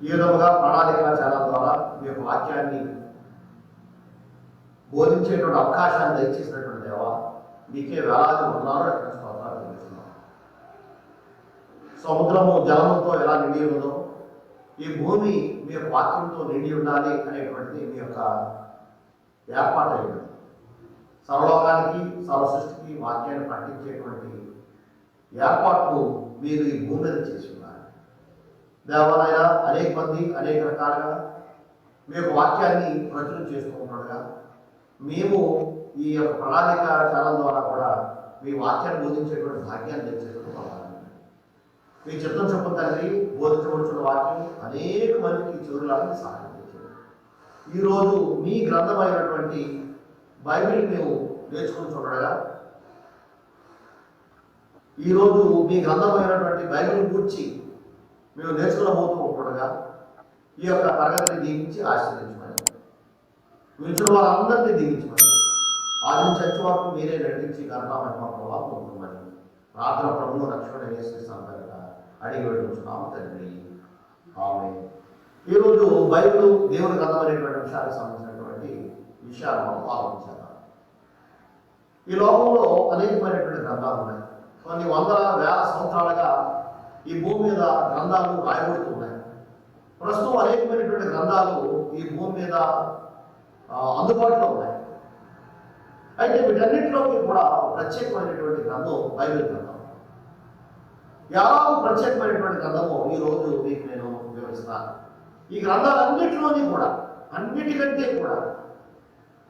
ఈ విధముగా ప్రణాళిక చాలా ద్వారా మీ యొక్క వాక్యాన్ని బోధించేటువంటి అవకాశాన్ని దయచేసినటువంటి దేవా మీకే వేలాది ఉన్నారో స్తోత్రాలు తెలుస్తున్నాం సముద్రము జలముతో ఎలా నిండి ఉందో ఈ భూమి మీ యొక్క వాక్యంతో నిండి ఉండాలి అనేటువంటిది మీ యొక్క ఏర్పాటు అయింది సర్వలోకానికి సర్వసృష్టికి వాక్యాన్ని ప్రకటించేటువంటి ఏర్పాట్లు మీరు ఈ భూమి మీద చేసి ఉన్నారు. దేవాలయ అనేక మంది అనేక రకాలుగా మీ యొక్క వాక్యాన్ని ప్రచురం చేస్తూ మేము ఈ యొక్క ప్రణాళిక ఛానల్ ద్వారా కూడా మీ వాక్యాన్ని బోధించేటువంటి భాగ్యాన్ని తెచ్చేసుకుంటున్నాం మీ చిత్తం చెప్పు తండ్రి బోధించబడుతున్న వాక్యం అనేక మందికి చెవులాలని సహాయం ఈరోజు మీ గ్రంథమైనటువంటి బైబిల్ మేము నేర్చుకుని చూడగా ఈరోజు మీ గ్రంథమైనటువంటి బైబిల్ గురించి మేము నేర్చుకోబోతూ ఉండగా ఈ యొక్క తరగతిని దీవించి ఆశీర్వదించమని. వింటున్న వారందరినీ దీవించమని. ఆదిన చర్చ వరకు మీరే నడిపించి మా ప్రభావం పొందమని. ప్రార్థన ప్రభువు రక్షణ చేసేస్తాం కనుక అడిగి వెళ్ళుచున్నాము తండ్రి. ఆమె ఈరోజు బైబిల్ దేవుని గ్రంథం అనేటువంటి విషయానికి సంబంధించినటువంటి విషయాలు మనం ఆలోచించాలి ఈ లోకంలో అనేకమైనటువంటి గ్రంథాలు ఉన్నాయి. కొన్ని వందల వేల సంవత్సరాలుగా ఈ భూమి మీద గ్రంథాలు రాయబడుతున్నాయి. ప్రస్తుతం అనేకమైనటువంటి గ్రంథాలు ఈ భూమి మీద అందుబాటులో ఉన్నాయి. అయితే వీటన్నిటిలోకి కూడా ప్రత్యేకమైనటువంటి గ్రంథం బైబిల్ గ్రంథం. ఎలా ప్రత్యేకమైనటువంటి గ్రంథము ఈ రోజు మీకు నేను వివరిస్తాను. ఈ గ్రంథాలన్నిటిలోని కూడా అన్నిటికంటే కూడా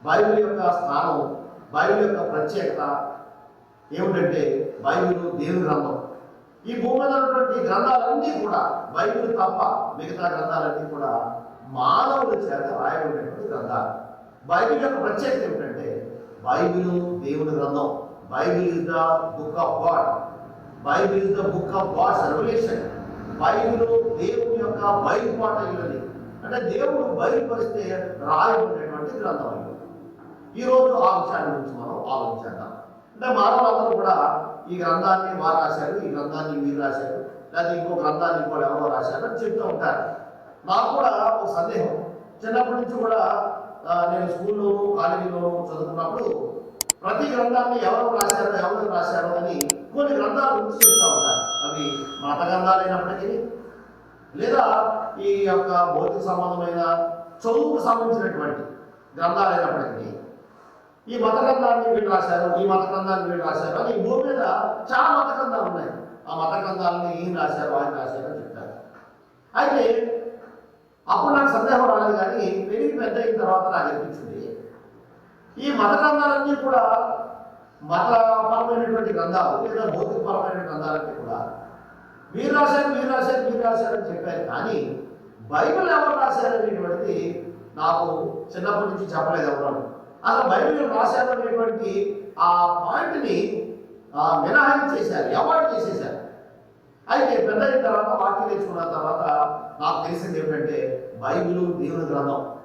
బైబిల్ యొక్క స్థానం బైబిల్ యొక్క ప్రత్యేకత ఏమిటంటే బైబిల్ దేవుని గ్రంథం? ఈ భూమి మీద ఉన్నటువంటి గ్రంథాలన్నీ కూడా బైబిల్ తప్ప మిగతా గ్రంథాలన్నీ కూడా మానవుల చేత రాయబడినటువంటి గ్రంథాలు. బైబిల్ యొక్క ప్రత్యేకత ఏమిటంటే బైబిల్ దేవుని గ్రంథం. Bible is the book of God. Bible is the book of God's revelation. Bible దేవుని యొక్క బయలుపాట ఇల్లని అంటే దేవుడు బయలుపరిస్తే రాయబడినటువంటి గ్రంథం ఈ రోజు ఆ విషయాన్ని గురించి మనం ఆలోచించాం అంటే మానవులందరూ కూడా ఈ గ్రంథాన్ని వారు రాశారు ఈ గ్రంథాన్ని మీరు రాశారు లేదా ఇంకో గ్రంథాన్ని కూడా ఎవరో రాశారు అని చెప్తూ ఉంటారు. నాకు కూడా ఒక సందేహం. చిన్నప్పటి నుంచి కూడా నేను స్కూల్లోను కాలేజీలోను చదువుకున్నప్పుడు ప్రతి గ్రంథాన్ని ఎవరు రాశారు ఎవరు రాశారు అని కొన్ని గ్రంథాల గురించి చెప్తూ ఉంటారు. అవి మత గ్రంథాలు అయినప్పటికీ లేదా ఈ యొక్క భౌతిక సంబంధమైన చదువుకు సంబంధించినటువంటి గ్రంథాలు అయినప్పటికీ ఈ మత గ్రంథాన్ని వీళ్ళు రాశారు ఈ మత గ్రంథాన్ని వీళ్ళు రాశారు అని ఈ భూమి మీద చాలా మత గ్రంథాలు ఉన్నాయి. ఆ మత గ్రంథాలని ఈయన రాశారు ఆయన రాశారు అని చెప్తారు. అయితే అప్పుడు నాకు సందేహం రాలేదు కానీ పెరిగి పెద్ద అయిన తర్వాత నాకు అనిపించింది. ఈ మత గ్రంథాలన్నీ కూడా మతపరమైనటువంటి గ్రంథాలు లేదా భౌతికపరమైన గ్రంథాలన్నీ కూడా మీరు రాశారు మీరు రాశారు మీరు రాశారని చెప్పారు కానీ బైబిల్ ఎవరు రాశారు అనేటువంటిది నాకు చిన్నప్పటి నుంచి చెప్పలేదు ఎవరు. అసలు బైబిల్ రాశారు అనేటువంటి ఆ పాయింట్ని మినహాయి చేశారు అవాయిడ్ చేసేశారు. అయితే పెద్ద అయిన తర్వాత వాక్యం తెచ్చుకున్న తర్వాత నాకు తెలిసింది ఏమిటంటే బైబిల్ దేవుని గ్రంథం.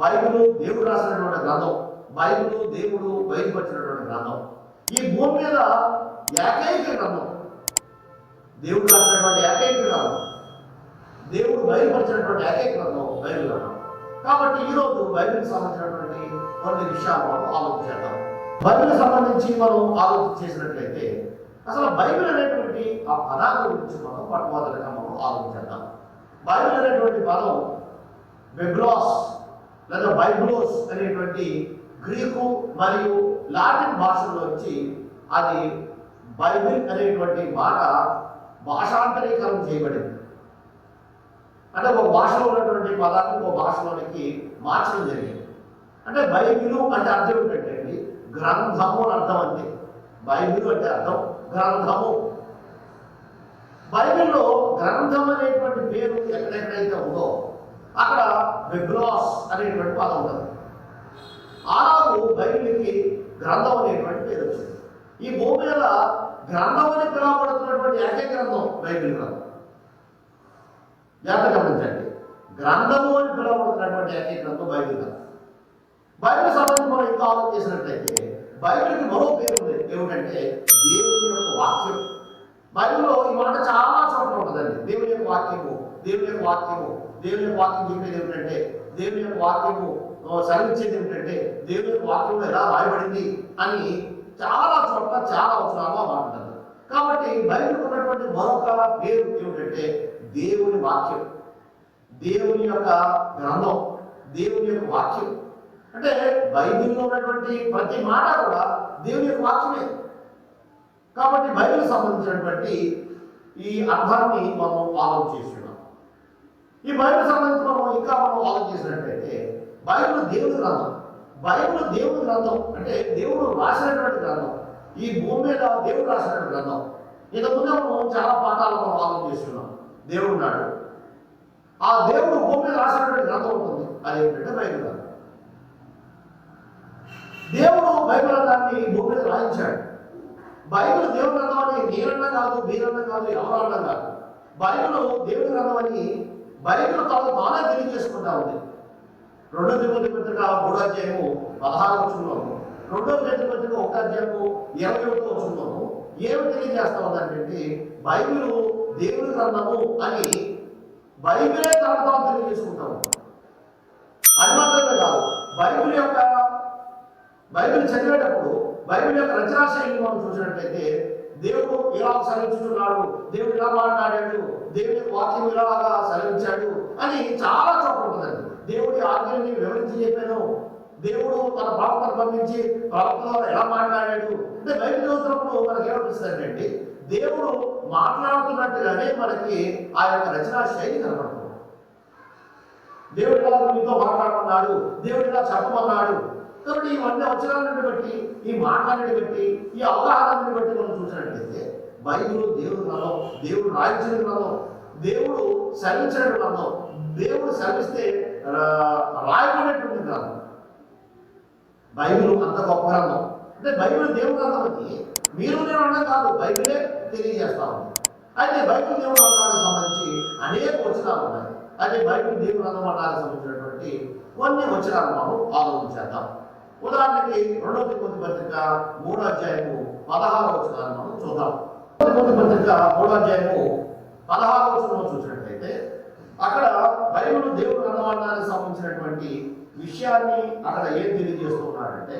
బైబిల్ దేవుడు రాసినటువంటి గ్రంథం. బైబిల్ దేవుడు బయలుపరిచినటువంటి గ్రంథం. ఈ భూమి మీద ఏకైక గ్రంథం. దేవుడు రాసినటువంటి ఏకైక గ్రంథం. దేవుడు బయలుపరిచినటువంటి ఏకైక గ్రంథం బైబిల్ కాబట్టి ఈరోజు బైబిల్కి సంబంధించినటువంటి కొన్ని విషయాలు మనం ఆలోచించేద్దాం బైబిల్ సంబంధించి మనం ఆలోచన చేసినట్లయితే అసలు బైబిల్ అనేటువంటి ఆ పదాల గురించి మనం మొట్టమొదటిగా మనం ఆలోచించేద్దాం బైబిల్ అనేటువంటి పదం బెబ్లాస్ లేదా బైబులోస్ అనేటువంటి గ్రీకు మరియు లాటిన్ భాషల్లో వచ్చి అది బైబిల్ అనేటువంటి మాట భాషాంతరీకరణ చేయబడింది. అంటే ఒక భాషలో ఉన్నటువంటి పదాన్ని ఒక భాషలోనికి మార్చడం జరిగింది. అంటే బైబిలు అంటే అర్థం ఏంటంటే అండి గ్రంథము అని అర్థం అంతే. బైబిల్ అంటే అర్థం గ్రంథము. బైబిల్లో గ్రంథం అనేటువంటి పేరు ఎక్కడెక్కడైతే ఉందో అక్కడ బిబ్లాస్ అనేటువంటి పదం ఉంటుంది. ఆనాడు బైబిల్కి గ్రంథం అనేటువంటి పేరు వచ్చింది. ఈ భూమి మీద గ్రంథం అని పిలువబడుతున్నటువంటి ఏకైక గ్రంథం బైబిల్ గ్రంథం. జాగ్రత్త గమనించండి. గ్రంథము అని పిలువబడుతున్నటువంటి ఏకైక గ్రంథం బైబిల్ గ్రంథం బైబిల్ సంబంధించి మనం ఇంకా ఆలోచన చేసినట్లయితే బైబిల్కి మరో పేరు ఉంది. ఏమిటంటే దేవుని యొక్క వాక్యం. బైబిల్లో ఈ మాట చాలా చోట్ల ఉంటుందండి. దేవుని యొక్క వాక్యము దేవుని యొక్క వాక్యము దేవుని యొక్క వాక్యం చెప్పేది ఏమిటంటే దేవుని యొక్క వాక్యము ఆ, ఏమిటంటే దేవుని యొక్క వాక్యం ఎలా రాయబడింది అని చాలా చోట్ల చాలా అవసరాలుగా మాట్లాడతారు కాబట్టి బైబిల్ ఉన్నటువంటి మరొక పేరు ఏమిటంటే దేవుని వాక్యం. దేవుని యొక్క గ్రంథం దేవుని యొక్క వాక్యం. అంటే బైబిల్లో ఉన్నటువంటి ప్రతి మాట కూడా దేవుని యొక్క వాక్యమే. కాబట్టి బైబిల్ సంబంధించినటువంటి ఈ అర్థాన్ని మనం ఆలోచన చేస్తున్నాం. ఈ బైబిల్ సంబంధించి మనం ఇంకా మనం ఆలోచన చేసినట్లయితే బైబిల్ దేవుని గ్రంథం. బైబిల్ దేవుని గ్రంథం అంటే దేవుడు రాసినటువంటి గ్రంథం. ఈ భూమి మీద దేవుడు రాసినటువంటి గ్రంథం. ఇంతకుముందే మనం చాలా పాఠాలు మనం ఆలోచన చేస్తున్నాం. దేవుడు నాడు ఆ దేవుడు భూమి మీద రాసినటువంటి గ్రంథం ఉంటుంది. అది ఏంటంటే బైబిల్ దేవుడు బైబిల్ గ్రంథాన్ని భూమి మీద రాయించాడు. బైబిల్ దేవుడు గ్రంథం అని నేనన్నా కాదు మీరన్నా కాదు ఎవరన్నా కాదు. బైబిల్ దేవుడి గ్రంథం అని బైబిల్ తాను బాగా తెలియజేసుకుంటా ఉంది. రెండో తిరుపతి పత్రిక మూడో అధ్యాయము పదహారు వచ్చున్నాము రెండో పేరు పత్రిక ఒక అధ్యాయము ఇరవై ఒకటో వచ్చున్నాము ఏమి తెలియజేస్తా ఉందంటే బైబిల్ దేవుని గ్రంథము అని బైబిలే తనతో తెలియజేసుకుంటాము అది మాత్రమే కాదు బైబిల్ యొక్క బైబిల్ చదివేటప్పుడు బైబిల్ యొక్క రచనా మనం చూసినట్లయితే దేవుడు ఇలా సెలవించుతున్నాడు దేవుడు ఇలా మాట్లాడాడు దేవుడి వాక్యం ఇలాగా సెలవించాడు అని చాలా చోట్ల ఉంటుందండి. దేవుడి ఆజ్ఞని వివరించి చెప్పాను. దేవుడు తన ప్రవర్తన పంపించి ప్రవక్త ఎలా మాట్లాడాడు అంటే బైబిల్ చూసినప్పుడు మనకి ఏమనిపిస్తుంది దేవుడు మాట్లాడుతున్నట్టుగానే మనకి ఆ యొక్క రచనా శైలి కనబడుతుంది దేవుడు ఇలా మీతో మాట్లాడుతున్నాడు దేవుడు ఇలా చెప్పమన్నాడు. కాబట్టి ఇవన్నీ అవసరాలను బట్టి ఈ మాట్లాడిని బట్టి ఈ అవగాహనని బట్టి మనం చూసినట్లయితే బైబిల్ దేవుడు గ్రంథం దేవుడు రాయించిన గ్రంథం దేవుడు సెలవించిన గ్రంథం దేవుడు సెలవిస్తే రాయబడినటువంటి గ్రంథం. బైబిల్ అంత గొప్ప గ్రంథం. అంటే బైబిల్ దేవుడు గ్రంథం అని మీరు నేను కాదు బైబిలే తెలియజేస్తా ఉంది. అయితే బైబిల్ దేవుడు గ్రంథానికి సంబంధించి అనేక వచనాలు ఉన్నాయి. అయితే బైబిల్ దేవుడు గ్రంథం అన్నానికి సంబంధించినటువంటి కొన్ని వచనాలు మనం ఆలోచించేద్దాం ఉదాహరణకి రెండవ తిరుపతి పత్రిక మూడో అధ్యాయము పదహారు వచనాలు మనం చూద్దాం. తిరుపతి పత్రిక మూడో అధ్యాయము పదహారు వచనం చూసినట్లయితే అక్కడ బైబిల్ దేవుడు గ్రంథానికి సంబంధించినటువంటి విషయాన్ని అక్కడ ఏం తెలియజేస్తున్నాడంటే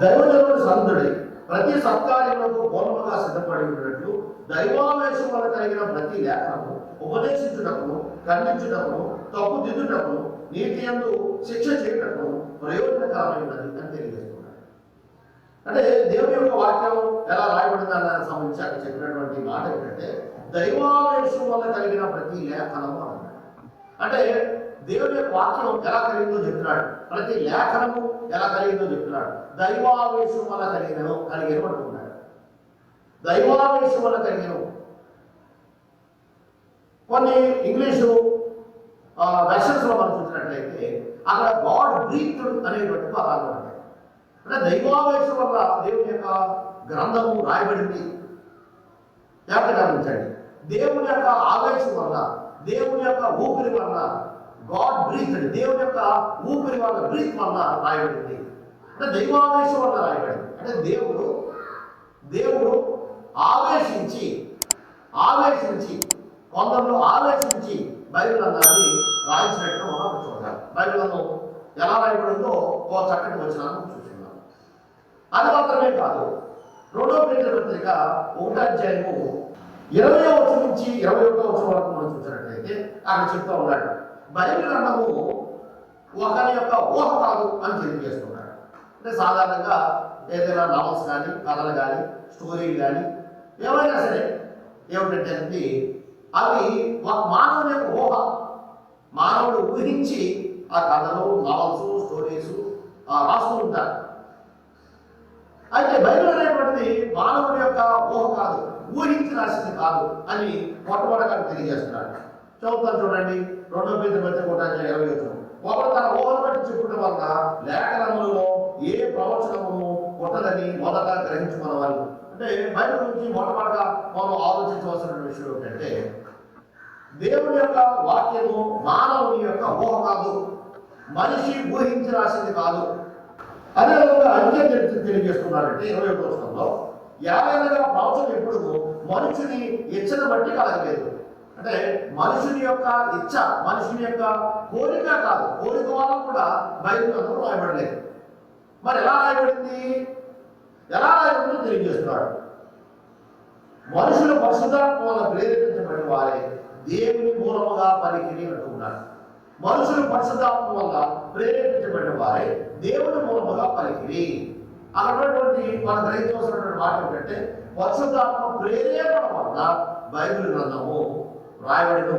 దైవజనుడు సంతుడై ప్రతి సత్కార్యములకు పూర్వముగా సిద్ధపడి ఉన్నట్లు దైవావేశం వల్ల కలిగిన ప్రతి లేఖనము ఉపదేశించుటకును ఖండించుటకును తప్పు దిద్దుటకును నీతి ఎందు శిక్ష చేయటకును ప్రయోజనకరమైనది అని తెలియజేస్తున్నాడు అంటే దేవుని యొక్క వాక్యం ఎలా రాయబడింది సంబంధించి అక్కడ చెప్పినటువంటి మాట ఏంటంటే దైవావేశం వల్ల కలిగిన ప్రతి లేఖనము అన్నాడు అంటే దేవుని యొక్క వాక్యం ఎలా కలిగిందో చెప్తున్నాడు. ప్రతి లేఖనము ఎలా కలిగిందో చెప్తున్నాడు. దైవావేశం వల్ల కలిగినో కలిగిన అంటున్నాడు. దైవావేశం వల్ల కలిగిన కొన్ని ఇంగ్లీషు వెర్షన్స్లో మనం చూసినట్లయితే అక్కడ గాడ్ బ్రీత్డ్ అనేటువంటి పదాలు ఉంటాయి. అంటే దైవావేశం వల్ల దేవుని యొక్క గ్రంథము రాయబడింది. జాగ్రత్త గమనించండి. దేవుని యొక్క ఆవేశం వల్ల దేవుని యొక్క ఊపిరి వల్ల గాడ్ బ్రీత్ దేవుని యొక్క ఊపిరి వల్ల బ్రీత్ వల్ల రాయబడింది. అంటే దైవావేశం వల్ల రాయబడింది. అంటే దేవుడు దేవుడు ఆవేశించి ఆవేశించి కొందరు ఆవేశించి బైబిల్ అన్నది రాయించినట్టు మనం చూడాలి బైబిల్ ఎలా రాయబడిందో ఓ చక్కటి వచనాన్ని చూస్తున్నాం. అది మాత్రమే కాదు రెండో పేజీ పత్రిక ఒకటో అధ్యాయము ఇరవై వచ్చిన నుంచి ఇరవై ఒకటో వచ్చిన వరకు మనం చూసినట్లయితే అక్కడ చెప్తా ఉన్నాడు. బైబిల్ ఒకరి యొక్క ఊహ కాదు అని తెలియజేస్తున్నారు. అంటే సాధారణంగా ఏదైనా నావల్స్ కానీ కథలు కానీ స్టోరీలు కానీ ఏమైనా సరే ఏమిటంటే అది అవి ఒక మానవుని యొక్క ఊహ. మానవుడు ఊహించి ఆ కథలు నావల్స్ స్టోరీస్ రాస్తూ ఉంటారు అయితే బైబిల్ అనేటువంటిది మానవుని యొక్క ఊహ కాదు ఊహించి రాసింది కాదు అని మొట్టమొదటిగా తెలియజేస్తున్నాడు. చదువుతాను చూడండి. రెండో పేజీ మధ్య కూడా ఇరవై వచ్చిన ఒకరు తన ఊహను బట్టి చెప్పుట వలన లేఖనములలో ఏ ప్రవచనము కొట్టదని మొదట గ్రహించుకున్న వాళ్ళు అంటే బైబిల్ గురించి మొట్టమొదటిగా మనం ఆలోచించవలసిన విషయం ఏంటంటే దేవుని యొక్క వాక్యము మానవుని యొక్క ఊహ కాదు మనిషి ఊహించి రాసింది కాదు. అదేవిధంగా అంత్యం తెలియ తెలియజేస్తున్నాడంటే ఇరవై ఒక యాభై యాభైగా ప్రవచనం ఎప్పుడు మనుషుని ఇచ్చిన బట్టి కలగలేదు అంటే మనుషుని యొక్క ఇచ్చ మనుషుని యొక్క కోరిక కాదు. కోరిక వల్ల కూడా బైబిల్ గ్రంథం రాయబడలేదు. మరి ఎలా రాయబడింది? ఎలా రాయబడిందో తెలియజేస్తున్నాడు. మనుషులు పరిశుద్ధాత్మ వల్ల ప్రేరేపించబడిన వారే దేవుని మూలముగా పలికిని అంటున్నాడు మనుషులు పరిశుద్ధాత్మ వల్ల ప్రేరేపించబడిన వారే దేవుని మూలముగా పలికిరి అక్కడ మన గ్రహించవలసినటువంటి మాట ఏంటంటే పరిశుద్ధాత్మ ప్రేరేపణ వల్ల బైబిల్ గ్రంథము రాయబడిను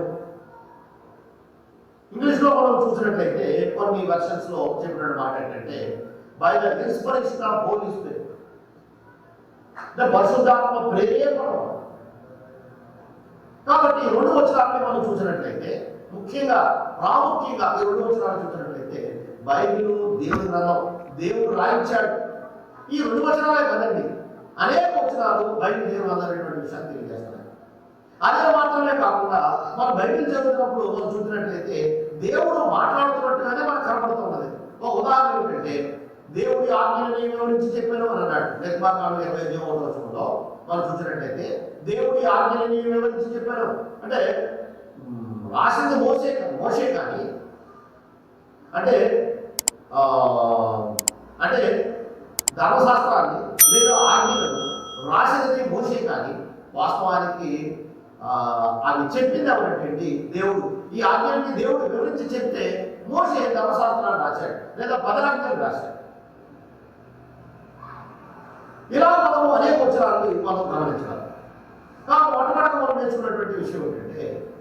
ఇంగ్లీష్లో మనం చూసినట్లయితే కొన్ని వెర్షన్స్లో చెప్పిన మాట ఏంటంటే by the inspiration of Holy Spirit the పరిశుద్ధాత్మ ప్రేరేపణ కాబట్టి రెండు వచనాలని మనం చూసినట్లయితే ముఖ్యంగా ప్రాముఖ్యంగా ఈ రెండు వచనాలు చూసినట్లయితే బైబిల్ దేవుని గ్రంథం దేవుడు రాయించాడు. ఈ రెండు వచనాలే కదండి. అనేక వచనాలు బైబిల్ దేవుడు గ్రంథం అనేటువంటి విషయాన్ని తెలియజేస్తారు అదే మాత్రమే కాకుండా మనం బైబిల్ చదివినప్పుడు మనం చూసినట్లయితే దేవుడు మాట్లాడుతున్నట్టుగానే మనకు కనపడుతున్నది. ఒక ఉదాహరణ ఏంటంటే దేవుడి ఆజ్ఞలను వివరించి చెప్పాను అని అన్నాడు. నిర్మాకాండం ఇరవై దేవుడు వచనంలో మనం చూసినట్లయితే దేవుడి ఆజ్ఞలను వివరించి చెప్పాను? అంటే రాసింది మోసే మోసే కానీ అంటే అంటే ధర్మశాస్త్రాన్ని లేదా ఆజ్ఞలను రాసినది మోసే కానీ వాస్తవానికి అది చెప్పింది ఎవరంటే దేవుడు. ఈ ఆజ్ఞని దేవుడు వివరించి చెప్తే మోసే ధర్మశాస్త్రాన్ని రాశాడు లేదా పదార్థాలు రాశాడు. ఇలా మనము అనేక వచనాలు మనం గమనించాలి. కాబట్టి మొట్టమొదటి మనం నేర్చుకున్నటువంటి విషయం ఏంటంటే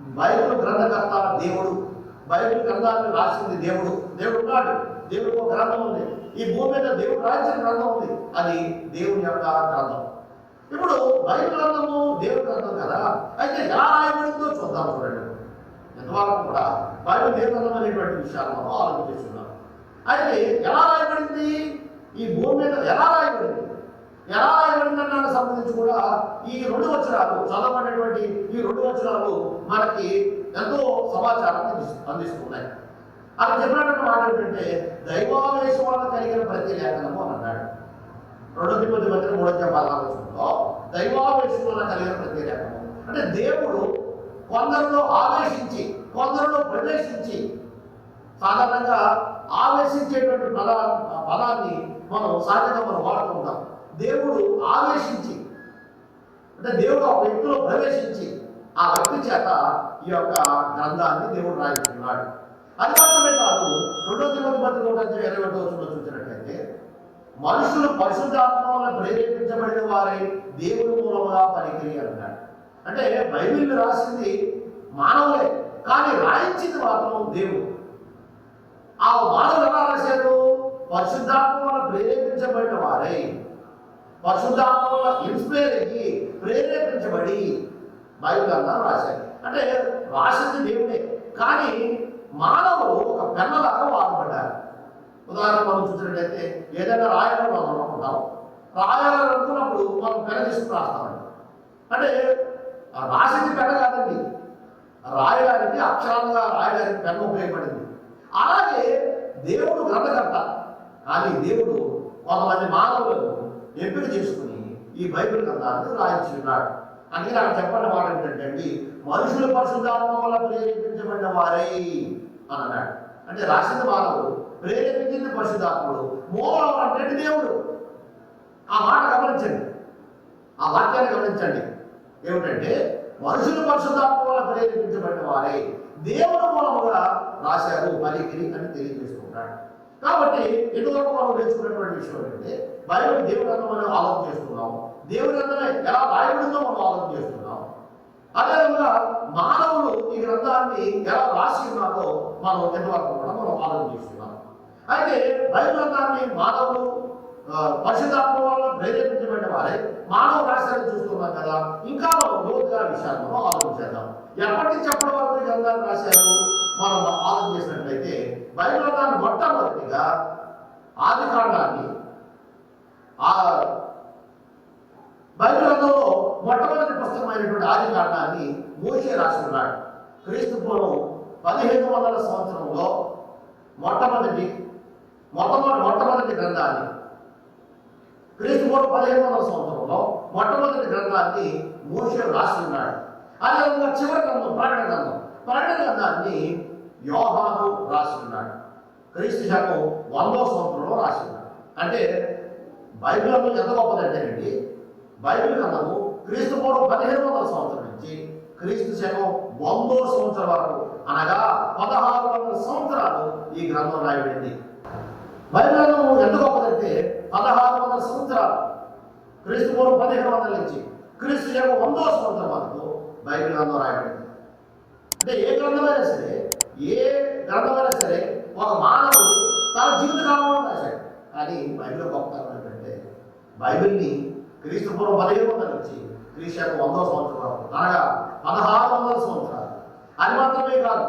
బైబిల్ గ్రంథకర్త దేవుడు బైబిల్ గ్రంథాన్ని రాసింది దేవుడు దేవుడు కాడు దేవుడు ఒక గ్రంథం ఉంది. ఈ భూమి మీద దేవుడు రాసిన గ్రంథం ఉంది. అది దేవుని యొక్క గ్రంథం. ఇప్పుడు బైబిల్ గ్రంథము దేవుని గ్రంథం కదా? అయితే ఎలా రాయబడిందో చూద్దాం చూడండి. ఎంతవరకు కూడా బైబిల్ దేవుడి గ్రంథం అనేటువంటి విషయాలు మనం ఆలోచిస్తున్నాం అయితే ఎలా రాయబడింది? ఈ భూమి మీద ఎలా రాయబడింది? ఎలా రాయబడింది దానికి సంబంధించి కూడా ఈ రెండు వచనాలు చదవబడినటువంటి ఈ రెండు వచనాలు మనకి ఎంతో సమాచారాన్ని అందిస్తున్నాయి. అక్కడ చెప్పినటువంటి మాట ఏంటంటే దైవావేశం వల్ల కలిగిన ప్రతి లేఖనము అని అన్నాడు. రెండో తిమ్మది మధ్య మూడో పదార్థంలో దైవావేశం దైవావేశంలో కలిగిన ప్రత్యేకత అంటే దేవుడు కొందరిలో ఆవేశించి కొందరిలో ప్రవేశించి సాధారణంగా ఆవేశించేటువంటి పదా పదాన్ని మనం సహజంగా మనం వాడుకుంటాం. దేవుడు ఆవేశించి అంటే దేవుడు ఆ వ్యక్తిలో ప్రవేశించి ఆ వ్యక్తి చేత ఈ యొక్క గ్రంథాన్ని దేవుడు రాయించుకున్నాడు అది మాత్రమే కాదు రెండో తిమ్మతి పత్రిక ఒకటి ఇరవై ఒకటో వచనంలో మనుషులు పరిశుద్ధాత్మ వల్ల ప్రేరేపించబడిన వారే దేవుని మూలముగా పనికిరి అన్నాడు అంటే బైబిల్ రాసింది మానవులే కానీ రాయించింది మాత్రం దేవుడు. ఆ మానవులు ఎలా రాశారు? పరిశుద్ధాత్మ వల్ల ప్రేరేపించబడిన వారే. పరిశుద్ధాత్మ వల్ల ఇన్స్పైర్ అయ్యి ప్రేరేపించబడి బైబిల్ గ్రంథాలు రాశారు. అంటే రాసింది దేవుడే కానీ మానవులు ఒక పెన్నలాగా వాడబడ్డారు ఉదాహరణ మనం చూసినట్లయితే ఏదైనా రాయాలని మనం అనుకుంటాం. రాయాలని అనుకున్నప్పుడు మనం పెన తీసుకుని రాస్తామండి. అంటే ఆ రాసింది పెన కాదండి. రాయడానికి అక్షరాలుగా రాయడానికి పెన్ను ఉపయోగపడింది. అలాగే దేవుడు గ్రంథకర్త. కానీ దేవుడు కొంతమంది మానవులను ఎంపిక చేసుకుని ఈ బైబిల్ గ్రంథాన్ని రాయించి ఉన్నాడు. అందుకే నాకు చెప్పండి మాట ఏంటంటే అండి మనుషుల పరిశుద్ధాత్మ వల్ల ప్రేరేపించబడిన వారై అన్నాడు. అంటే రాసిన మానవుడు ప్రేరేపించింది పరిశుద్ధాత్ముడు. మూలం అంటే దేవుడు? ఆ మాట గమనించండి. ఆ వాక్యాన్ని గమనించండి. ఏమిటంటే మనుషులు పరిశుద్ధాత్మ వల్ల ప్రేరేపించబడిన వారే దేవుని మూలముగా రాశారు పలికిరి అని తెలియజేసుకుంటాడు. కాబట్టి ఇటువరకు మనం నేర్చుకున్నటువంటి విషయం ఏంటంటే బైబిల్ దేవుడు గ్రంథం మనం ఆలోచన చేస్తున్నాం దేవుని గ్రంథమే ఎలా రాయబడిందో మనం ఆలోచన చేస్తున్నాం అదేవిధంగా మానవులు ఈ గ్రంథాన్ని ఎలా రాసి ఉన్నారో మనం ఎంతవరకు కూడా మనం ఆలోచన చేస్తున్నాం అయితే బైబిల్ మానవులు ఆ, పరిశుద్ధాత్మ వల్ల ప్రేరేపించబడిన వారే. మానవ రాష్ట్రాన్ని చూస్తున్నాం కదా. ఇంకా లోతుగా విషయాలను ఆలోచించేద్దాం ఎప్పటి నుంచి ఎప్పటి వరకు గ్రంథాలు రాశారు? మనం ఆలోచన చేసినట్లయితే బైబిల్ మొట్టమొదటిగా ఆది కాండాన్ని ఆ మొట్టమొదటి పుస్తకమైనటువంటి ఆది కాండాన్ని మోసే రాస్తున్నాడు క్రీస్తు పూర్వం పదిహేను వందల సంవత్సరంలో మొట్టమొదటి మొట్టమొదటి మొట్టమొదటి గ్రంథాన్ని. క్రీస్తు పూర్వం పదిహేను వందల సంవత్సరంలో మొట్టమొదటి గ్రంథాన్ని మోషే రాసి ఉన్నాడు అదేవిధంగా చివరి గ్రంథం ప్రకటన గ్రంథం. ప్రకటన గ్రంథాన్ని యోహాను రాసి ఉన్నాడు క్రీస్తు శకం వందో సంవత్సరంలో రాసి ఉన్నాడు అంటే బైబిల్ అమ్మ ఎంత గొప్పదంటేనండి బైబిల్ గ్రంథము క్రీస్తు పూర్వం పదిహేను వందల సంవత్సరం నుంచి క్రీస్తు శకం వందో సంవత్సరం వరకు అనగా పదహారు వందల సంవత్సరాలు ఈ గ్రంథం రాయబడింది. బైబిల్ ఎంత గొప్పదంటే పదహారు వందల సంవత్సరాలు క్రీస్తు పూర్వం పదిహేను వందల నుంచి క్రీస్తు యొక్క వందో సంవత్సరం వరకు బైబిల్ గ్రంథం రాయబడింది. అంటే ఏ గ్రంథమైనా సరే ఏ గ్రంథమైనా సరే ఒక మానవుడు తన జీవితకాలంలో రాశాడు. కానీ బైబిల్ గొప్పతనం ఏంటంటే బైబిల్ని క్రీస్తు పూర్వం పదిహేను వందల నుంచి క్రీస్తు యొక్క వందో సంవత్సరం వరకు అనగా పదహారు వందల సంవత్సరాలు. అది మాత్రమే కాదు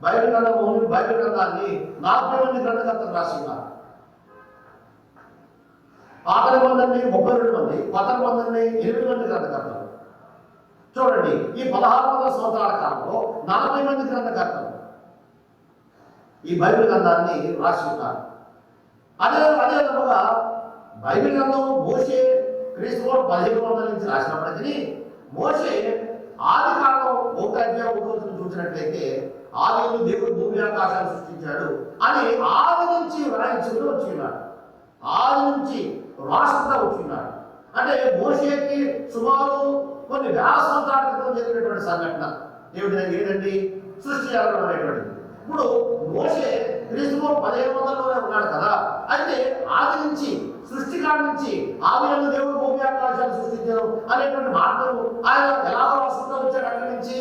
బయట గ్రంథం బయట గ్రంథాన్ని నలభై మంది గ్రంథకర్తలు రాసి ఉన్నారు పాత నిబంధనని ముప్పై రెండు మంది కొత్త నిబంధనని ఎనిమిది మంది గ్రంథకర్తలు. చూడండి ఈ పదహారు వందల సంవత్సరాల కాలంలో నలభై మంది గ్రంథకర్తలు ఈ బైబిల్ గ్రంథాన్ని రాసి ఉన్నారు అదే అదే విధముగా బైబిల్ గ్రంథం మోసే క్రీస్తు పదిహేను వందల నుంచి రాసినప్పటికీ మోసే ఆది కాలం ఒక అధ్యాయం ఒక రోజును చూసినట్లయితే ఆదిలో దేవుడు భూమి ఆకాశాన్ని సృష్టించాడు అని ఆది నుంచి వ్రాయించుకుని వచ్చి ఉన్నాడు ఆది నుంచి రాష్ట్రంగా వచ్చి ఉన్నాడు అంటే మోషేకి సుమారు కొన్ని వేల సంవత్సరాల క్రితం జరిగినటువంటి సంఘటన. ఏమిటి ఏంటండి సృష్టి జరగడం అనేటువంటిది. ఇప్పుడు మోషే క్రీస్తు పదిహేను వందలలోనే ఉన్నాడు కదా. అయితే ఆది నుంచి సృష్టికాడి నుంచి ఆదిలో దేవుడు భూమి ఆకాశాలు సృష్టించారు అనేటువంటి మాటలు ఆయన ఎలా రాసుకుంటూ వచ్చాడు అక్కడి నుంచి?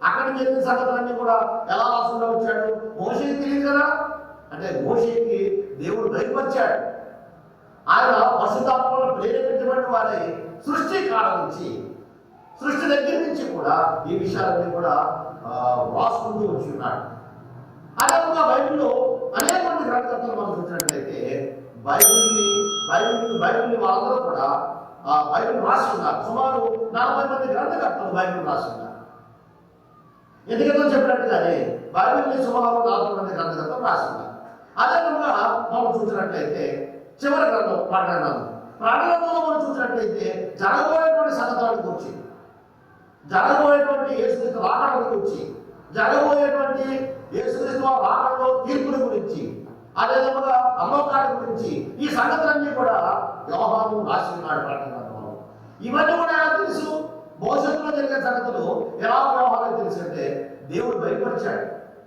అక్కడ జరిగిన సంగతులన్నీ కూడా ఎలా రాసుకుంటూ వచ్చాడు? మోషేకి తెలియదు కదా? అంటే మోషేకి దేవుడు బయలుపరిచాడు ఆయన పశుతాత్మలో ప్రేరేపించబడిన వారి సృష్టి కాలం నుంచి సృష్టి దగ్గర నుంచి కూడా ఈ విషయాలన్నీ కూడా ఆ, రాసుకుంటూ వచ్చి ఉన్నాడు. అదేవిధంగా బైబిల్లో అనేక మంది గ్రంథకర్తలు మనం చూసినట్లయితే బైబిల్ని బైబిల్ని బైబిల్ని వాళ్ళందరూ కూడా బైబిల్ రాసి సుమారు నలభై మంది గ్రంథకర్తలు బైబిల్ రాసుకున్నారు ఎందుకంటే చెప్పినట్టుగానే బైబిల్ని సుమారు నలభై మంది గ్రంథకర్తలు రాసి ఉన్నారు అదేవిధంగా మనం చూసినట్లయితే చివరి గ్రంథం ప్రాణగ్రంథం ప్రాణగ్రంథంలో మనం చూసినట్లయితే జరగబోయేటువంటి సంగతుల గురించి జరగబోయేటువంటి యేసుక్రీస్తు రాకడ గురించి జరగబోయేటువంటి యేసుక్రీస్తు వారి రాకడలో తీర్పుల గురించి అదేవిధంగా అమ్మకాల గురించి ఈ సంగతులన్నీ కూడా వ్యవహారం రాసి ఉన్నాడు ప్రకటన ఇవన్నీ కూడా ఎలా తెలుసు. భవిష్యత్తులో జరిగే సంగతులు ఎలా వ్యవహారం తెలుసు. దేవుడు బయలుపరిచాడు.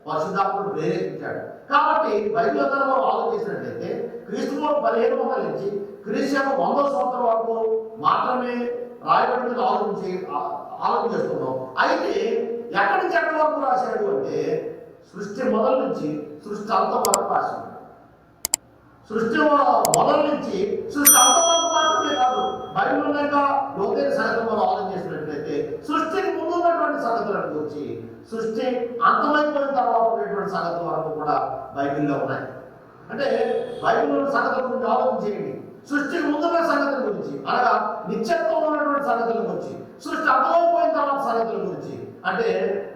పరిశుద్ధాత్ముడు ప్రేరేపించాడు. కాబట్టి బైబిల్ అంతా ఆలోచించినట్లయితే క్రీస్తు పదిహేను వందల నుంచి క్రీస్తు యొక్క వంద సంవత్సరం వరకు మాత్రమే రాయబడిన ఆలోచించి ఆ- ఆలోచన చేస్తున్నాం. అయితే ఎక్కడి నుంచి ఎక్కడి వరకు రాశాడు అంటే సృష్టి మొదల నుంచి సృష్టి అంతం వరకు రాశాడు సృష్టి మొదల నుంచి సృష్టి అంతం వరకు మాత్రమే కాదు బైబిల్ ఉన్నాక లోతైన సంగతులు మనం ఆలోచన చేసినట్లయితే సృష్టికి ముందు ఉన్నటువంటి సంగతులను గురించి సృష్టి అంతమైపోయిన తర్వాత ఉన్నటువంటి సంగతుల వరకు కూడా బైబిల్లో ఉన్నాయి. అంటే బైబిల్లో సంగతుల గురించి ఆలోచించేయండి. సృష్టికి ముందున్న సంగతుల గురించి అనగా నిత్యత్వం ఉన్నటువంటి సంగతుల గురించి సృష్టి అంతమైపోయిన తర్వాత సంగతుల గురించి. అంటే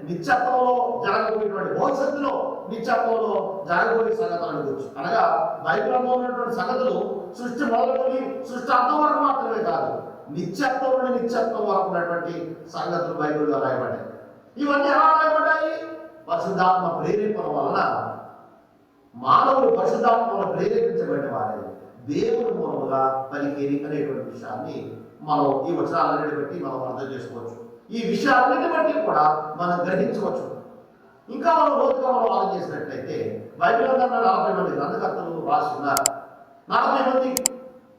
నిత్యత్వంలో జరగబోయేటువంటి భవిష్యత్తులో నిత్యత్వంలో జరగబోయే సంగతుల గురించి. అనగా బైబిల్లో ఉన్నటువంటి సంగతులు సృష్టి మొదలుకొని సృష్టి అర్థం వరకు మాత్రమే కాదు నిత్యత్వం నుండి నిత్యత్వం వరకు ఉన్నటువంటి సంగతులు బైబిల్లో రాయబడ్డాయి. ఇవన్నీ ఎలా రాయబడ్డాయి పరిశుద్ధాత్మ ప్రేరేపణ వలన మానవులు పరిశుద్ధాత్మలో ప్రేరేపించబడిన వారే. దేవుని మూలముగా పలికేరి అనేటువంటి విషయాన్ని మనం ఈ వచనాలన్నిటి బట్టి మనం అర్థం చేసుకోవచ్చు. ఈ విషయాలన్నిటి బట్టి కూడా మనం గ్రహించవచ్చు. ఇంకా మనం లోతుగా మనం ఆలోచన చేసినట్లయితే బైబిల్ అంతా నలభై మంది గ్రంథకర్తలు రాసి ఉన్నారు. నలభై మంది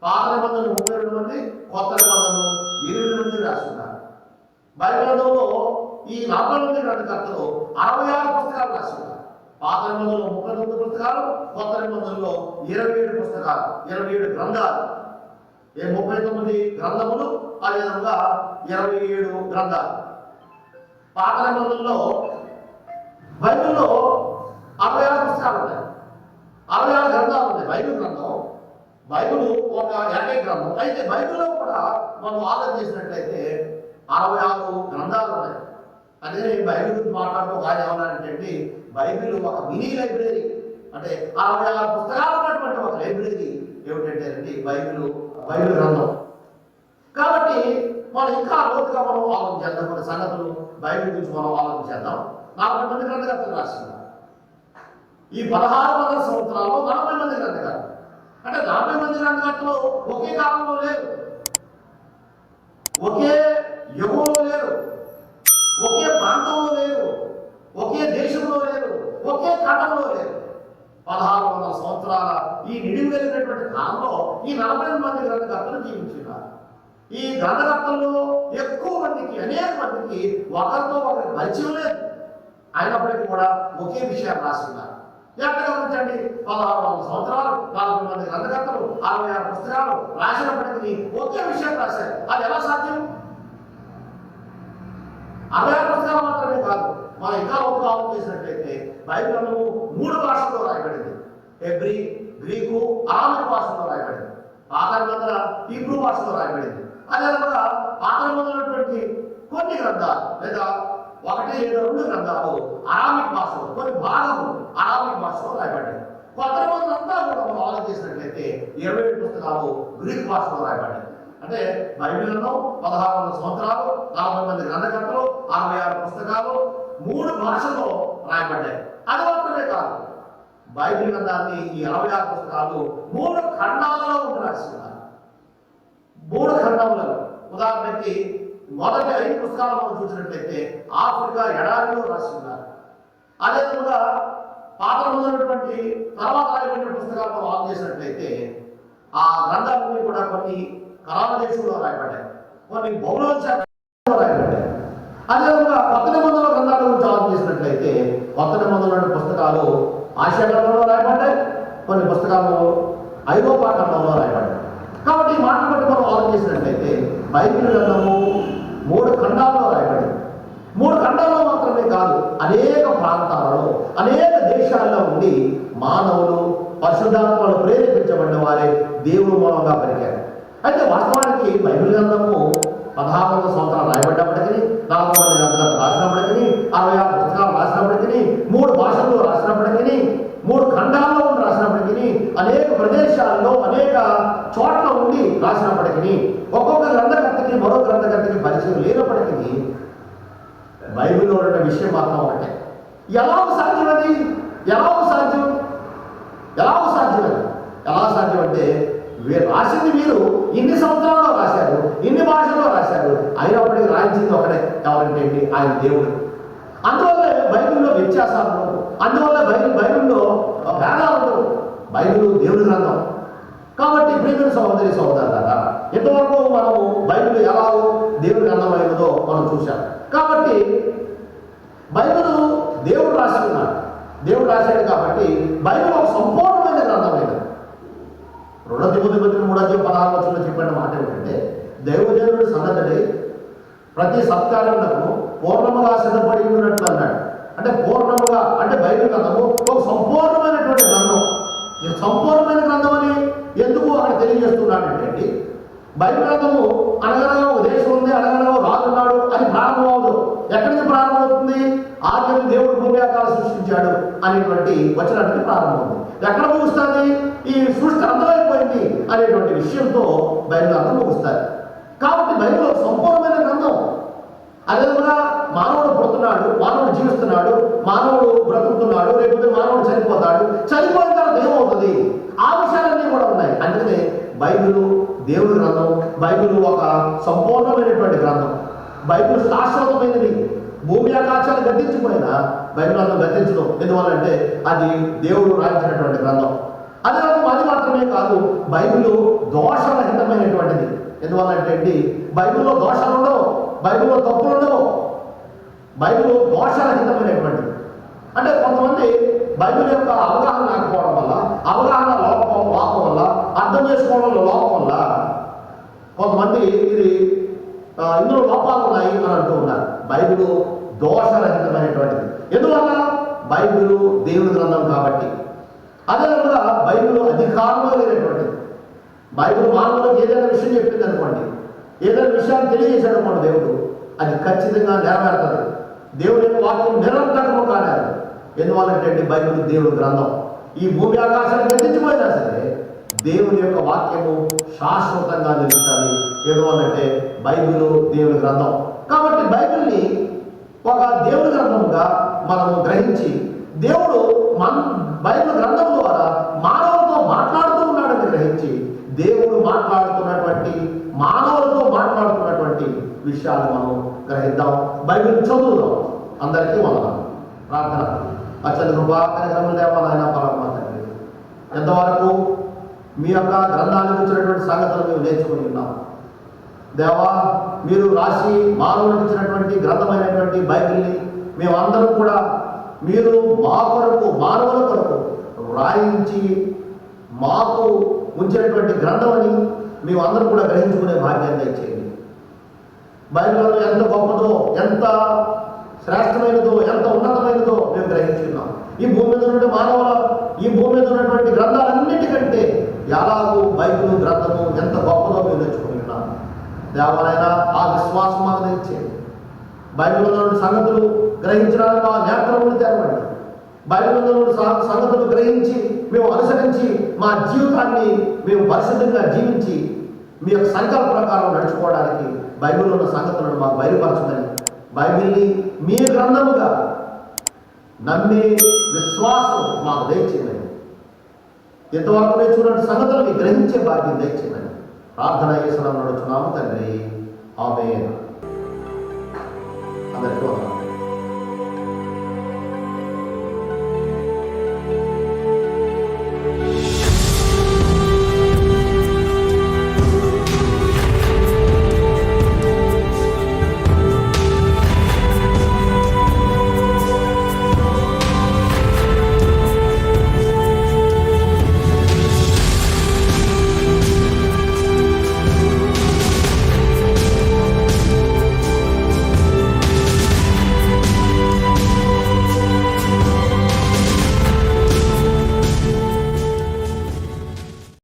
పాత నిబంధనలు ముప్పై రెండు మంది కొత్త నిబంధనలు ఎనిమిది మంది రాస్తున్నారు బైబిల్ గ్రంథంలో ఈ నలభై మంది అరవై ఆరు పుస్తకాలు రాసి పాత నిబంధనలో ముప్పై తొమ్మిది పుస్తకాలు కొత్త నిబంధనలో ఇరవై ఏడు పుస్తకాలు ఇరవై ఏడు గ్రంథాలు. ఏ ముప్పై తొమ్మిది గ్రంథములు అదేవిధంగా ఇరవై ఏడు గ్రంథాలు. పాత నిబంధనలో బైబిల్లో అరవై ఆరు పుస్తకాలు ఉన్నాయి. అరవై ఆరు గ్రంథాలు ఉన్నాయి. బైబిల్ గ్రంథం బైబిల్ ఒక ఏకైక గ్రంథం. అయితే బైబిల్లో కూడా మనం ఆలోచన చేసినట్లయితే అరవై ఆరు గ్రంథాలు ఉన్నాయి. అదే నేను బైబిల్ గురించి మాట్లాడుతూ కాదు ఆయన ఏమన్నారంటే బైబిల్ ఒక మినీ లైబ్రరీ. అంటే అరవై ఆరు పుస్తకాలు ఉన్నటువంటి ఒక లైబ్రరీ ఏమిటంటే అండి బైబిల్ బైబిల్ గ్రంథం. కాబట్టి మనం ఇంకా లోతుగా మనం ఆలోచన చేద్దాం కొన్ని సంగతులు బైబిల్ గురించి మనం ఆలోచన చేద్దాం. నలభై మంది గ్రంథకర్తలు రాసింది ఈ పదహారు వందల సంవత్సరాల్లో నలభై మంది గ్రంథకర్తలు. అంటే నలభై మంది గ్రంథకర్తలు ఒకే కాలంలో లేరు. ఒకే యుగం లేరు ఒకే ప్రాంతంలో లేరు ఒకే దేశంలో లేరు ఒకే ఖండంలో లేరు పదహారు వందల సంవత్సరాల ఈ నిడివి కాలంలో ఈ నలభై మంది గ్రంథకర్తలు జీవించినారు. ఈ గ్రంథకర్తల్లో ఎక్కువ మందికి అనేక మందికి ఒకరితో ఒకరికి పరిచయం లేదు. అయినప్పటికీ కూడా ఒకే విషయాన్ని రాస్తున్నారు. ఎక్కడ గమనించండి పదహారు వందల సంవత్సరాలు నలభై మంది గ్రంథకర్తలు అరవై ఆరు పుస్తకాలు రాసినప్పటికీ ఒకే విషయం రాశారు. అది ఎలా సాధ్యం? అరవై ఆరు పుస్తకాలు మాత్రమే కాదు మనం ఇంకా ఒక ఆలోచన చేసినట్లయితే బైబిల్ మూడు భాషల్లో రాయబడింది. ఎవ్రీ గ్రీకు ఆమె భాషలో రాయబడింది. పాత నిబంధన హీబ్రూ భాషలో రాయబడింది. అదేవిధంగా పాత నిబంధనటువంటి కొన్ని గ్రంథాలు లేదా ఒకటి లేదా రెండు గ్రంథాలు అరామిక్ భాషలో కొన్ని భాగము అరామిక్ భాషలో రాయబడ్డాయి. కొత్త నిబంధన కూడా మనం ఆలోచించినట్లయితే ఇరవై ఏడు పుస్తకాలు గ్రీక్ భాషలో రాయబడ్డాయి. అంటే బైబిల్లో పదహారు వందల సంవత్సరాలు నలభై మంది గ్రంథకర్తలు అరవై ఆరు పుస్తకాలు మూడు భాషల్లో రాయబడ్డాయి. అది మాత్రమే కాదు. బైబిల్ గ్రంథాన్ని ఈ అరవై ఆరు పుస్తకాలు మూడు ఖండాలలో ఉండి రాస్తున్నారు మూడు ఖండములలో ఉదాహరణకి మొదటి ఐదు పుస్తకాలు మనం చూసినట్లయితే ఆఫ్రికా ఎడారిలో రాస్తున్నారు అదేవిధంగా పాత ఉన్నటువంటి తర్వాత రాయబడిన పుస్తకాలు మనం ఆన్ చేసినట్లయితే ఆ గ్రంథాలన్నీ కూడా కొన్ని కరాల దేశంలో రాయబడ్డాయి. కొన్ని బౌలోచారంలో రాయబడ్డాయి. అదేవిధంగా కొత్త నిబంధనల గ్రంథాల గురించి ఆలోచన చేసినట్లయితే కొత్త నిబంధనల పుస్తకాలు ఆసియా ఖండంలో రాయబడ్డాయి. కొన్ని పుస్తకాలు ఐరోపా ఖండంలో రాయబడ్డాయి. కాబట్టి ఈ మాట బట్టి మనం ఆలోచించినట్లయితే బైబిల్ గ్రంథము మూడు ఖండాల్లో రాయబడింది మూడు ఖండాల్లో మాత్రమే కాదు అనేక ప్రాంతాలలో అనేక దేశాల్లో ఉండి మానవులు పరిశుద్ధాత్మలు ప్రేరేపించబడిన వారే దేవుడు మూలంగా పెరిగారు. అయితే వాస్తవానికి బైబిల్ గ్రంథము పదహారు వందల సంవత్సరాలు రాయబడ్డప్పటికీ నాలుగు వందల గ్రంథాలు రాసినప్పటికీ అరవై ఆరు పుస్తకాలు రాసినప్పటికీ మూడు భాషల్లో రాసి మూడు ఖండాల్లో ఉండి రాసినప్పటికీ అనేక ప్రదేశాల్లో అనేక చోట్ల ఉండి రాసినప్పటికీ ఒక్కొక్క గ్రంథకర్తకి మరో గ్రంథకర్తకి పరిచయం లేనప్పటికీ బైబిల్లో ఉన్న విషయం మాత్రం ఒకటే. ఎలా సాధ్యమది? ఎలా సాధ్యం? ఎలా సాధ్యమది? ఎలా సాధ్యం అంటే వీరు రాసింది మీరు ఇన్ని సంవత్సరాల్లో రాశారు ఇన్ని భాషల్లో రాశారు అయినప్పటికీ రాయించింది ఒకటే. ఎవరంటే ఆయన దేవుడు. అందువల్ల బైబిల్లో వ్యత్యాసాలు అందువల్ల బైబిల్ బైబిల్ దేవుడి గ్రంథం. కాబట్టి ప్రియమైన సహోదరి సహోదరులారా ఎంతవరకు మనము బైబిల్ ఎలా దేవుడి గ్రంథమైనదో మనం చూశాం. కాబట్టి బైబిల్ దేవుడు రాసి ఉన్నాడు దేవుడు రాశాడు కాబట్టి బైబిల్ ఒక సంపూర్ణమైన గ్రంథమైనది రెండో తిమ్మతి పత్రిక మూడో పదహారు వచ్చిన చెప్పిన మాట ఏంటంటే దైవజనుడు సన్నద్ధుడై ప్రతి సత్కారములకు పూర్ణముగా సిద్ధపడి ఉన్నట్లు అన్నాడు. అంటే పూర్ణముగా అంటే బైబిల్ గ్రంథము ఒక సంపూర్ణమైనటువంటి గ్రంథం. ఇది సంపూర్ణమైన గ్రంథం అని ఎందుకు అక్కడ తెలియజేస్తున్నాడంటే బైబిల్ గ్రంథము అనగనగా ఒక దేశం ఉంది అనగనగా రాజున్నాడు అని ప్రారంభం అవదు ఎక్కడి నుంచి ప్రారంభమవుతుంది? ఆద్యం దేవుడు భూమి ఆకారం సృష్టించాడు అనేటువంటి వచనానికి ప్రారంభమవుతుంది. ఎక్కడ ముగుస్తుంది? ఈ సృష్టి అంతమైపోయింది అనేటువంటి విషయంతో బైబిల్ గ్రంథం ముగుస్తారు కాబట్టి బైబిల్ ఒక సంపూర్ణమైన గ్రంథం. అదేవిధంగా మానవుడు పుడుతున్నాడు మానవుడు జీవిస్తున్నాడు మానవుడు బ్రతుకుతున్నాడు లేకపోతే మానవుడు చనిపోతాడు చనిపోయిన తర్వాత ఏమవుతుంది ఆ విషయాలన్నీ కూడా ఉన్నాయి అందుకనే బైబిల్ దేవుడి గ్రంథం బైబిల్ ఒక సంపూర్ణమైనటువంటి గ్రంథం. బైబిల్ శాశ్వతమైనది. భూమి ఆకాశాలు గద్దించిపోయినా బైబిల్ అంతా గద్దించదు ఎందువల్లంటే అది దేవుడు రాయించినటువంటి గ్రంథం. అదే రకం అది మాత్రమే కాదు బైబిల్ దోషరహితమైనటువంటిది. ఎందువల్లంటే అండి బైబిల్లో దోషాలు ఉండవు బైబిల్లో తప్పులు ఉండవు. బైబిల్ దోషరహితమైనటువంటిది. అంటే కొంతమంది బైబిల్ యొక్క అవగాహన లేకపోవడం వల్ల అవగాహన లోపం లోపం వల్ల అర్థం చేసుకోవడంలో లోపం వల్ల కొంతమంది ఇది ఇందులో లోపాలు ఉన్నాయి అని అంటూ ఉన్నారు. బైబిల్ దోషరహితమైనటువంటిది. ఎందువల్ల? బైబిల్ దేవుని గ్రంథం కాబట్టి. అదేవిధంగా బైబిల్ అధికారంలో లేనటువంటిది. బైబిల్ మానవులకు ఏదైనా విషయం చెప్పింది అనుకోండి. ఏదైనా విషయాన్ని తెలియజేశాడు అనుకోండి దేవుడు. అది ఖచ్చితంగా నెరవేరుతుంది. దేవుని యొక్క వాక్యం నిరంతరము కాలేదు. ఎందువల్లంటే బైబిల్ దేవుడు గ్రంథం. ఈ భూమి ఆకాశాన్ని గతించిపోయినా సరే దేవుని యొక్క వాక్యము శాశ్వతంగా నిలుస్తుంది ఏదో అనంటే బైబిల్ దేవుని గ్రంథం. కాబట్టి బైబిల్ని ఒక దేవుని గ్రంథంగా మనము గ్రహించి దేవుడు మన బైబిల్ గ్రంథం ద్వారా మానవులతో మాట్లాడుతూ ఉన్నాడని గ్రహించి దేవుడు మాట్లాడుతున్నటువంటి మానవులతో మాట్లాడుతున్నటువంటి విషయాలు మనం గ్రహిద్దాం. బైబిల్ చదువుదాం. అందరికీ వందనాలు. ప్రార్థన. అచ్చని కృపా దేవ నాయన పరమ ఎంతవరకు మీ యొక్క గ్రంథాన్ని వచ్చినటువంటి సంగతులు మేము నేర్చుకుని ఉన్నాం. దేవా మీరు రాసి మానవులకు ఇచ్చినటువంటి గ్రంథమైనటువంటి బైబిల్ని మేమందరం కూడా మీరు మా కొరకు మానవుల కొరకు రాయించి మాకు ఉంచినటువంటి గ్రంథం అని మేమందరం కూడా గ్రహించుకునే భాగ్యాన్ని దయచేయండి. బైబిల్లో ఎంత గొప్పదో ఎంత శ్రేష్టమైనదో ఎంత ఉన్నతమైనదో మేము గ్రహించున్నాం ఈ భూమి మీద ఉన్నటువంటి మానవ ఈ భూమి మీద ఉన్నటువంటి గ్రంథాలన్నిటికంటే ఎలాగూ బైకులు గ్రంథము ఎంత గొప్పదో మీరు నేర్చుకుని దేవాలైనా ఆ విశ్వాసం మాకు తెచ్చేది బైబిల్లో సంగతులు గ్రహించడానికి మా నేత్రములు తెరవండి బైబిల్లో సంగతులు గ్రహించి మేము అనుసరించి మా జీవితాన్ని మేము పరిశుద్ధంగా జీవించి మీ యొక్క సంకల్ప ప్రకారం నడుచుకోవడానికి బైబిల్లో ఉన్న సంగతులను మాకు బయలుపరచమని బైబిల్ని మీ గ్రంథముగా నమ్మే విశ్వాసం మాకు దయచేయండి ఇంతవరకు నేర్చుకున్న సంగతులను గ్రహించే భాగ్యం దయచేయమని ప్రార్థన చేసిన నడుచున్నాము తండ్రి. ఆమె అందరికీ